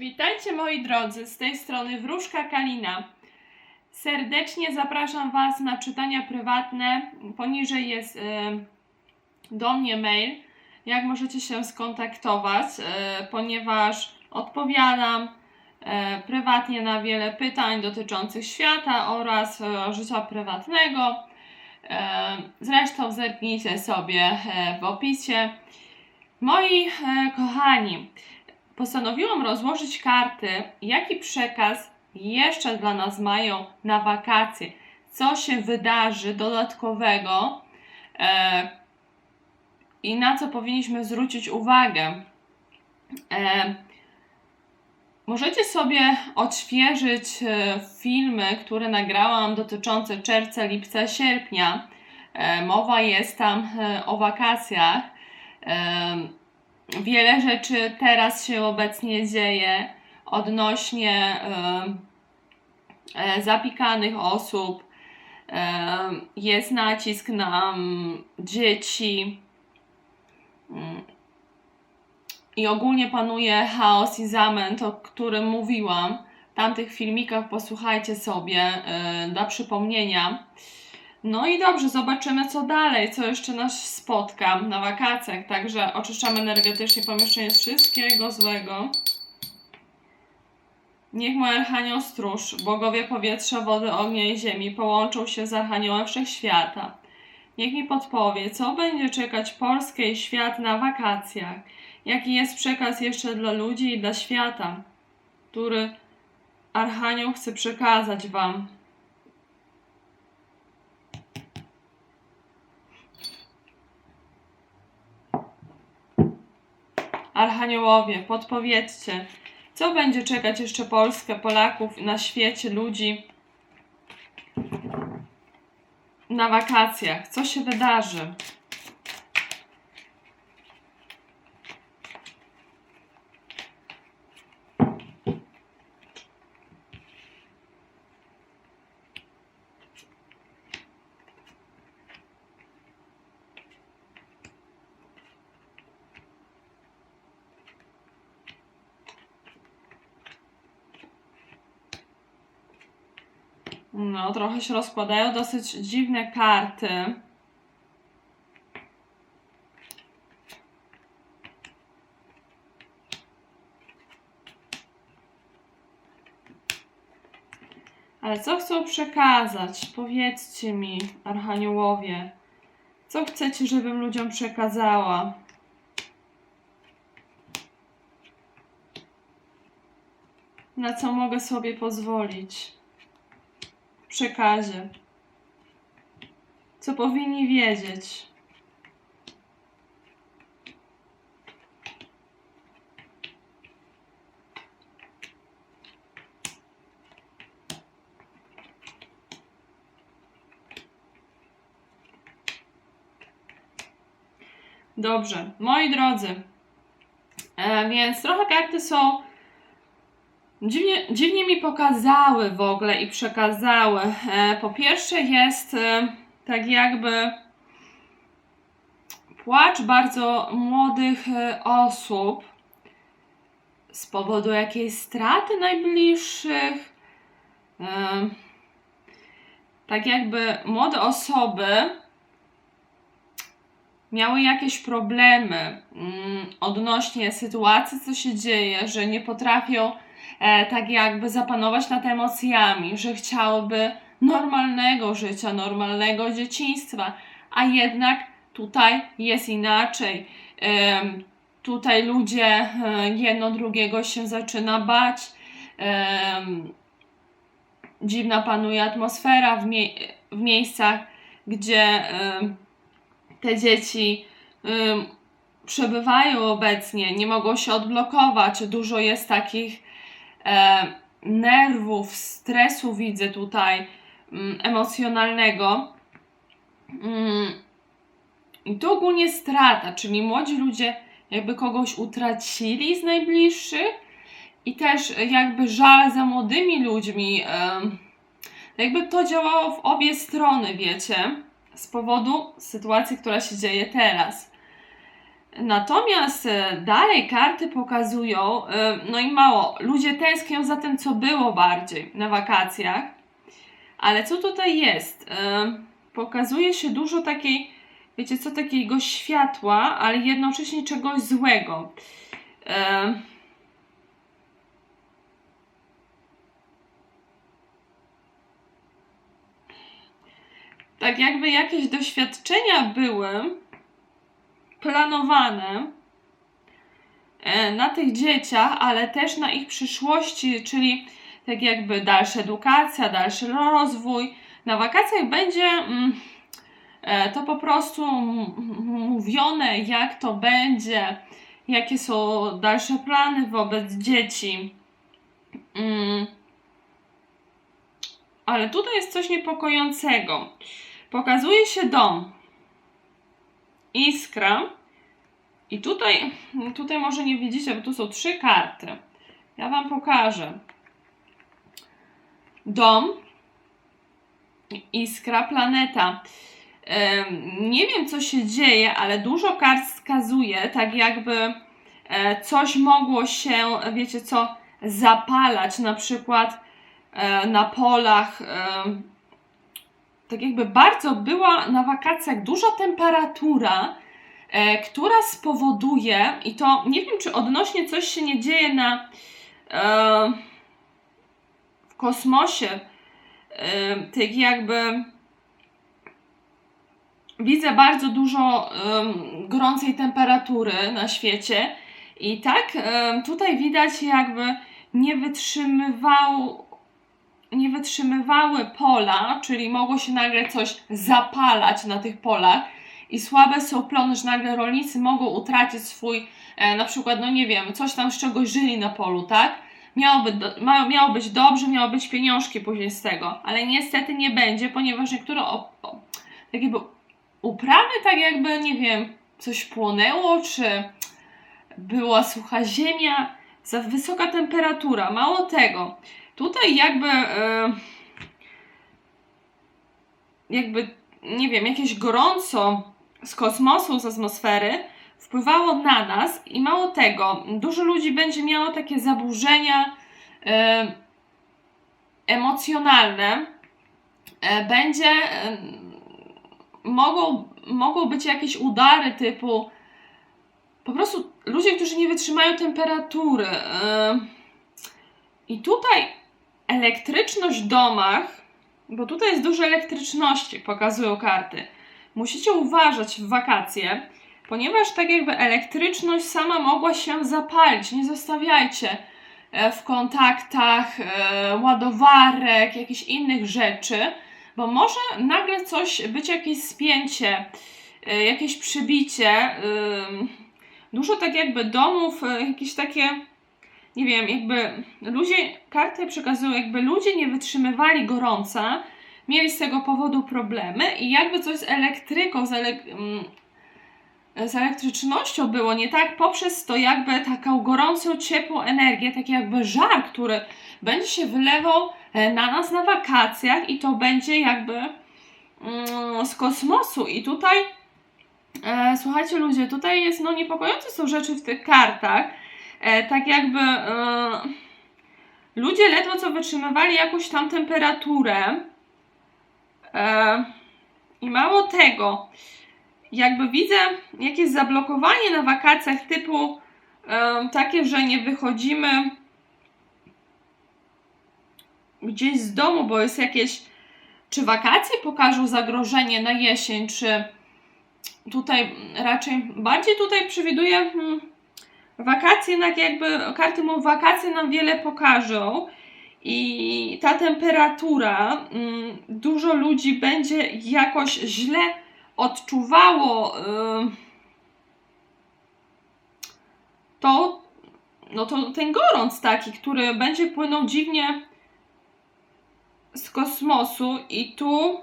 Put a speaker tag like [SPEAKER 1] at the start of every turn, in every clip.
[SPEAKER 1] Witajcie moi drodzy, z tej strony Wróżka Kalina. Serdecznie zapraszam Was na czytania prywatne. Poniżej jest y, do mnie mail, jak możecie się skontaktować, y, ponieważ odpowiadam y, prywatnie na wiele pytań dotyczących świata oraz y, życia prywatnego. Y, Zresztą zerknijcie sobie y, w opisie. Moi e, kochani, postanowiłam rozłożyć karty, jaki przekaz jeszcze dla nas mają na wakacje. Co się wydarzy dodatkowego e, i na co powinniśmy zwrócić uwagę. E, możecie sobie odświeżyć e, filmy, które nagrałam dotyczące czerwca, lipca, sierpnia. E, mowa jest tam e, o wakacjach. Wiele rzeczy teraz się obecnie dzieje odnośnie em, e, zapikanych osób. Em, Jest nacisk na mm, dzieci. Mm. I ogólnie panuje chaos i zamęt, o którym mówiłam. W tamtych filmikach posłuchajcie sobie e, dla przypomnienia. No i dobrze, zobaczymy co dalej, co jeszcze nas spotka na wakacjach. Także oczyszczamy energetycznie pomieszczenie z wszystkiego złego. Niech mój Archanioł Stróż, bogowie powietrza, wody, ognia i ziemi połączą się z Archaniołem Wszechświata. Niech mi podpowie, co będzie czekać Polskę i świat na wakacjach. Jaki jest przekaz jeszcze dla ludzi i dla świata, który Archanioł chce przekazać Wam. Archaniołowie, podpowiedzcie, co będzie czekać jeszcze Polskę, Polaków na świecie, ludzi na wakacjach? Co się wydarzy? No, trochę się rozkładają dosyć dziwne karty. Ale co chcą przekazać? Powiedzcie mi, archaniołowie. Co chcecie, żebym ludziom przekazała? Na co mogę sobie pozwolić? Przekazie. Co powinni wiedzieć? Dobrze, moi drodzy, e, więc trochę karty są Dziwnie, dziwnie mi pokazały w ogóle i przekazały. E, po pierwsze jest e, tak jakby płacz bardzo młodych e, osób z powodu jakiejś straty najbliższych. Tak jakby młode osoby miały jakieś problemy mm, odnośnie sytuacji, co się dzieje, że nie potrafią tak jakby zapanować nad emocjami, że chciałyby normalnego życia, normalnego dzieciństwa, a jednak tutaj jest inaczej. Tutaj ludzie e, jedno drugiego się zaczyna bać. Dziwna panuje atmosfera w, mie- w miejscach, gdzie te dzieci przebywają obecnie, nie mogą się odblokować. Dużo jest takich e, nerwów, stresu widzę tutaj mm, emocjonalnego. Mm, I to ogólnie strata, czyli młodzi ludzie jakby kogoś utracili z najbliższych i też jakby żal za młodymi ludźmi. em, jakby to działało w obie strony, wiecie, z powodu sytuacji, która się dzieje teraz. Natomiast e, dalej karty pokazują, e, no i mało, ludzie tęsknią za tym, co było bardziej na wakacjach. Ale co tutaj jest? E, Pokazuje się dużo takiej, wiecie co, takiego światła, ale jednocześnie czegoś złego. Tak jakby jakieś doświadczenia były planowane e, na tych dzieciach, ale też na ich przyszłości, czyli tak jakby dalsza edukacja, dalszy rozwój. Na wakacjach będzie mm, e, to po prostu mówione, jak to będzie, jakie są dalsze plany wobec dzieci. Mm. Ale tutaj jest coś niepokojącego. Pokazuje się dom, iskra. I tutaj, tutaj może nie widzicie, bo tu są trzy karty. Ja Wam pokażę. Dom, iskra, planeta. Nie wiem, co się dzieje, ale dużo kart wskazuje, tak jakby e, coś mogło się, wiecie co, zapalać, na przykład e, na polach. Tak jakby bardzo była na wakacjach duża temperatura, e, która spowoduje, i to nie wiem, czy odnośnie coś się nie dzieje na e, w kosmosie, e, tak jakby widzę bardzo dużo em, gorącej temperatury na świecie. I tak em, tutaj widać jakby nie wytrzymywał nie wytrzymywały pola, czyli mogło się nagle coś zapalać na tych polach i słabe są plony, że nagle rolnicy mogą utracić swój, e, na przykład, no nie wiem, coś tam z czegoś żyli na polu, tak? Miało, by, do- miało być dobrze, miało być pieniążki później z tego, ale niestety nie będzie, ponieważ niektóre o, o, tak jakby uprawy, tak jakby, nie wiem, coś płonęło, czy była sucha ziemia, za wysoka temperatura, mało tego. Tutaj jakby, e, jakby, nie wiem, jakieś gorąco z kosmosu, z atmosfery wpływało na nas i mało tego, dużo ludzi będzie miało takie zaburzenia e, emocjonalne, e, będzie, mogą, mogą być jakieś udary typu po prostu ludzie, którzy nie wytrzymają temperatury. I tutaj elektryczność w domach, bo tutaj jest dużo elektryczności, pokazują karty. Musicie uważać w wakacje, ponieważ tak jakby elektryczność sama mogła się zapalić. Nie zostawiajcie e, w kontaktach e, ładowarek, jakichś innych rzeczy, bo może nagle coś być jakieś spięcie, e, jakieś przybicie. Dużo tak jakby domów, jakieś takie nie wiem, jakby ludzie, karty przekazują, jakby ludzie nie wytrzymywali gorąca, mieli z tego powodu problemy i jakby coś z elektryką, z, elek mm, z elektrycznością było nie tak, poprzez to jakby taką gorącą, ciepłą energię, taki jakby żar, który będzie się wylewał e, na nas na wakacjach i to będzie jakby mm, z kosmosu. I tutaj e, słuchajcie ludzie, tutaj jest no niepokojące są rzeczy w tych kartach, tak jakby e, ludzie ledwo co wytrzymywali jakąś tam temperaturę. E, I mało tego, jakby widzę jakieś zablokowanie na wakacjach typu e, takie, że nie wychodzimy gdzieś z domu, bo jest jakieś czy wakacje pokażą zagrożenie na jesień, czy tutaj raczej bardziej tutaj przewiduję hmm, wakacje, tak jakby karty mówią, wakacje nam wiele pokażą i ta temperatura, mm, dużo ludzi będzie jakoś źle odczuwało to, no to ten gorąc taki, który będzie płynął dziwnie z kosmosu i tu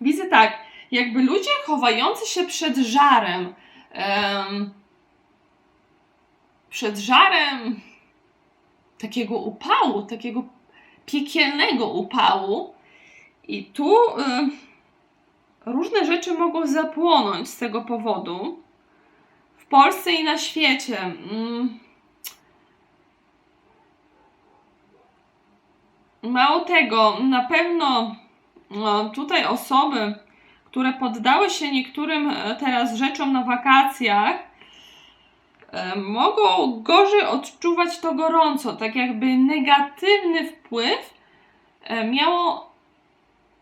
[SPEAKER 1] widzę tak, jakby ludzie chowający się przed żarem, em, przed żarem takiego upału, takiego piekielnego upału. I tu em, różne rzeczy mogą zapłonąć z tego powodu. W Polsce i na świecie. Mm. Mało tego, na pewno no, tutaj osoby, które poddały się niektórym e, teraz rzeczom na wakacjach, mogą gorzej odczuwać to gorąco, tak jakby negatywny wpływ e, miało,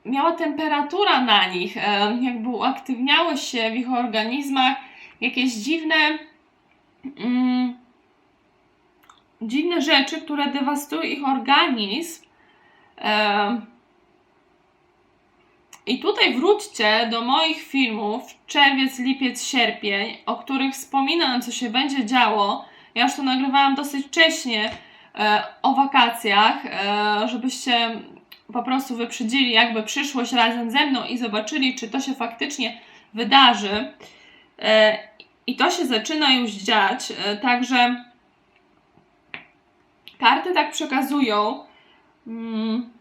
[SPEAKER 1] miała temperatura na nich, jakby uaktywniały się w ich organizmach jakieś dziwne, mm, dziwne rzeczy, które dewastują ich organizm. I tutaj wróćcie do moich filmów czerwiec, lipiec, sierpień, o których wspominam, co się będzie działo. Ja już to nagrywałam dosyć wcześnie e, o wakacjach, e, żebyście po prostu wyprzedzili jakby przyszłość razem ze mną i zobaczyli, czy to się faktycznie wydarzy. E, I to się zaczyna już dziać, e, także karty tak przekazują. Mm,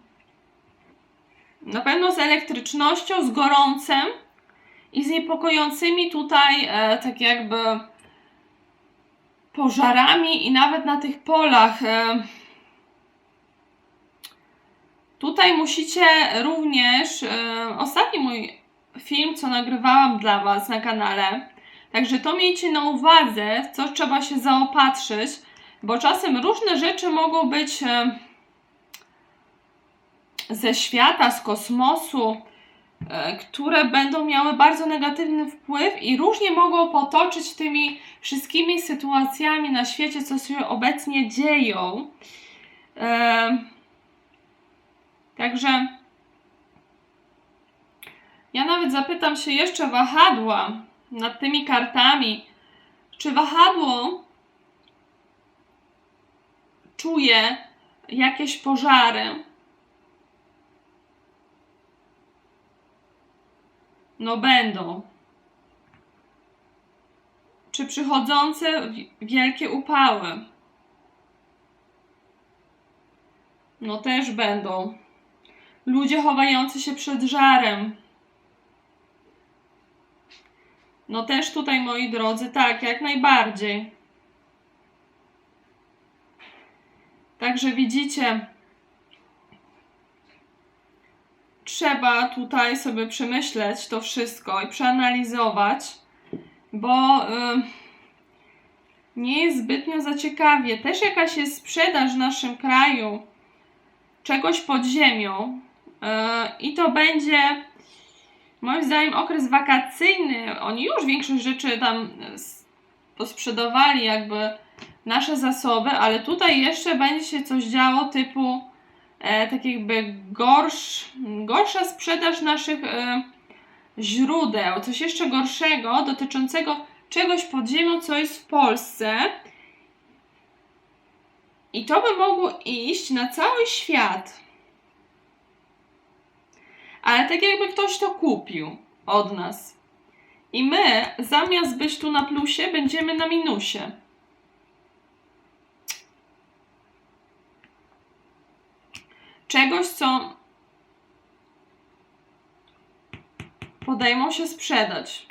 [SPEAKER 1] na pewno z elektrycznością, z gorącem i z niepokojącymi tutaj e, tak jakby pożarami i nawet na tych polach. E, tutaj musicie również, e, ostatni mój film, co nagrywałam dla Was na kanale, także to miejcie na uwadze, co trzeba się zaopatrzyć, bo czasem różne rzeczy mogą być e, ze świata, z kosmosu, e, które będą miały bardzo negatywny wpływ i różnie mogą potoczyć tymi wszystkimi sytuacjami na świecie, co się obecnie dzieją. E, także ja nawet zapytam się jeszcze wahadła nad tymi kartami, czy wahadło czuje jakieś pożary, No będą. Czy przychodzące wielkie upały? No też będą. Ludzie chowający się przed żarem. No też tutaj, moi drodzy, tak, jak najbardziej. Także widzicie, trzeba tutaj sobie przemyśleć to wszystko i przeanalizować, bo nie jest zbytnio zaciekawie. Też jakaś jest sprzedaż w naszym kraju czegoś pod ziemią y, i to będzie moim zdaniem okres wakacyjny. Oni już większość rzeczy tam posprzedawali jakby nasze zasoby, ale tutaj jeszcze będzie się coś działo typu e, tak jakby gorsz, gorsza sprzedaż naszych e, źródeł, coś jeszcze gorszego dotyczącego czegoś pod ziemią, co jest w Polsce. I to by mogło iść na cały świat. Ale tak jakby ktoś to kupił od nas. I my, zamiast być tu na plusie, będziemy na minusie. Czegoś, co podejmą się sprzedać.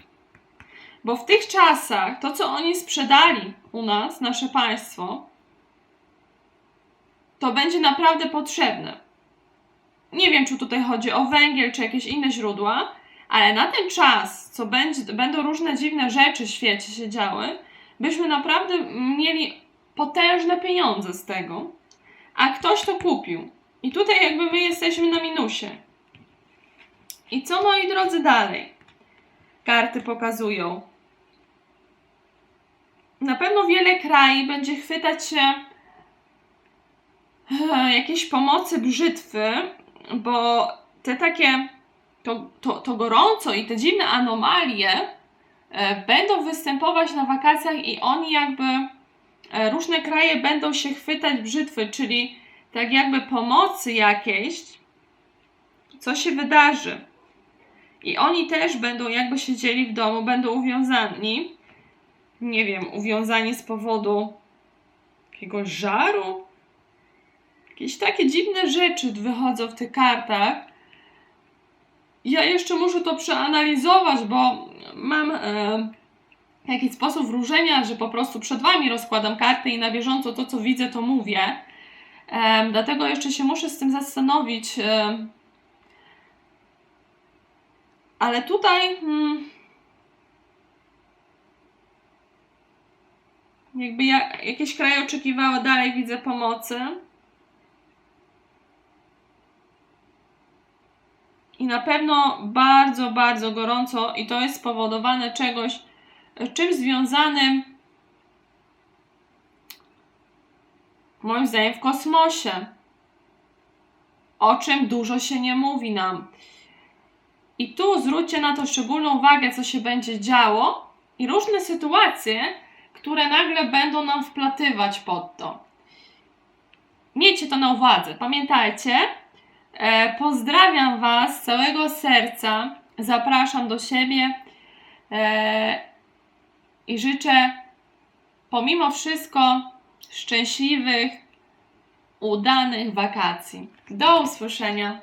[SPEAKER 1] Bo w tych czasach to, co oni sprzedali u nas, nasze państwo, to będzie naprawdę potrzebne. Nie wiem, czy tutaj chodzi o węgiel, czy jakieś inne źródła, ale na ten czas, co będzie, będą różne dziwne rzeczy w świecie się działy, byśmy naprawdę mieli potężne pieniądze z tego, a ktoś to kupił. I tutaj jakby my jesteśmy na minusie. I co moi drodzy dalej? Karty pokazują. Na pewno wiele krajów będzie chwytać się e, jakiejś pomocy brzytwy, bo te takie, to, to, to gorąco i te dziwne anomalie e, będą występować na wakacjach i oni jakby, e, różne kraje będą się chwytać brzytwy, czyli tak jakby pomocy jakiejś, co się wydarzy. I oni też będą jakby siedzieli w domu, będą uwiązani, nie wiem, uwiązani z powodu jakiegoś żaru. Jakieś takie dziwne rzeczy wychodzą w tych kartach. ja jeszcze muszę to przeanalizować, bo mam e, jakiś sposób wróżenia, że po prostu przed Wami rozkładam karty i na bieżąco to, co widzę, to mówię. Dlatego jeszcze się muszę z tym zastanowić. ale tutaj. Mm, jakby ja, jakieś kraje oczekiwały, dalej widzę pomocy. I na pewno bardzo, bardzo gorąco, i to jest spowodowane czegoś, czymś związanym, moim zdaniem, w kosmosie. O czym dużo się nie mówi nam. I tu zwróćcie na to szczególną uwagę, co się będzie działo, i różne sytuacje, które nagle będą nam wplatywać pod to. Miejcie to na uwadze. Pamiętajcie, e, pozdrawiam Was z całego serca. Zapraszam do siebie e, i życzę pomimo wszystko szczęśliwych, udanych wakacji. Do usłyszenia.